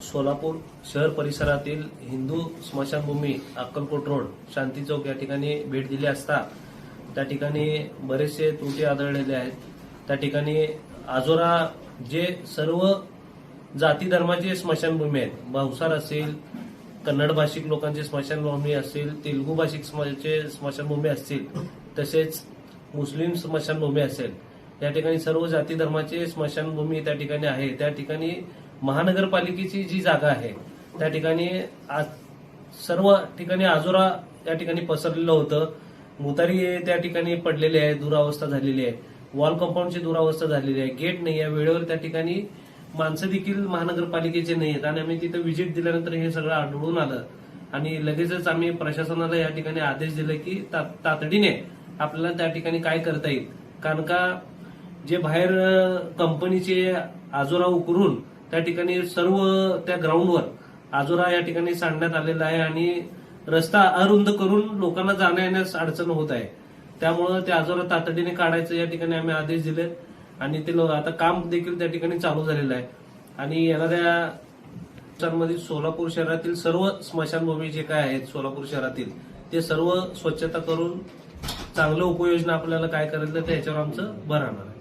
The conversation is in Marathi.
सोलापूर शहर परिसरातील हिंदू स्मशानभूमी अक्कलकोट रोड शांती चौक या ठिकाणी भेट दिली असता त्या ठिकाणी बरेचसे त्रुटी आढळलेले आहेत. त्या ठिकाणी आजोरा जे सर्व जाती धर्माचे स्मशानभूमी आहेत भावसार असेल कन्नड भाषिक लोकांची स्मशानभूमी असेल तेलुगू भाषिक समाजाचे स्मशानभूमी असतील तसेच मुस्लिम स्मशानभूमी असेल. या ठिकाणी सर्व जाती धर्माचे स्मशानभूमी त्या ठिकाणी आहे. त्या ठिकाणी महानगरपालिकेची जी जागा आहे त्या ठिकाणी आज सर्व ठिकाणी आजोरा त्या ठिकाणी पसरलेलं होतं. मुतारी त्या ठिकाणी पडलेली आहे दुरावस्था झालेली आहे. वॉल कंपाऊंडची दुरावस्था झालेली आहे. गेट नाही आहे. वेळेवर त्या ठिकाणी माणसं देखील महानगरपालिकेचे नाही आहेत. आणि आम्ही तिथं व्हिजिट दिल्यानंतर हे सगळं आढळून आलं. आणि लगेचच आम्ही प्रशासनाला या ठिकाणी आदेश दिले की तातडीने आपल्याला त्या ठिकाणी काय करता येईल. कारण का जे बाहेर कंपनीचे आजोरा उकरून त्या ठिकाणी सर्व त्या ग्राउंडवर आजोरा या ठिकाणी सांडण्यात आलेला आहे आणि रस्ता अरुंद करून लोकांना जाण्या येण्यास अडचण होत आहे. त्यामुळं ते आजोरा तातडीने काढायचं या ठिकाणी आम्ही आदेश दिले आणि ते आता काम देखील त्या ठिकाणी चालू झालेलं आहे. आणि येणाऱ्या मध्ये सोलापूर शहरातील सर्व स्मशानभूमी जे काय आहेत सोलापूर शहरातील ते सर्व स्वच्छता करून चांगलं उपयोजना आपल्याला काय करायचं त्याच्यावर आमचं भर राहणार आहे.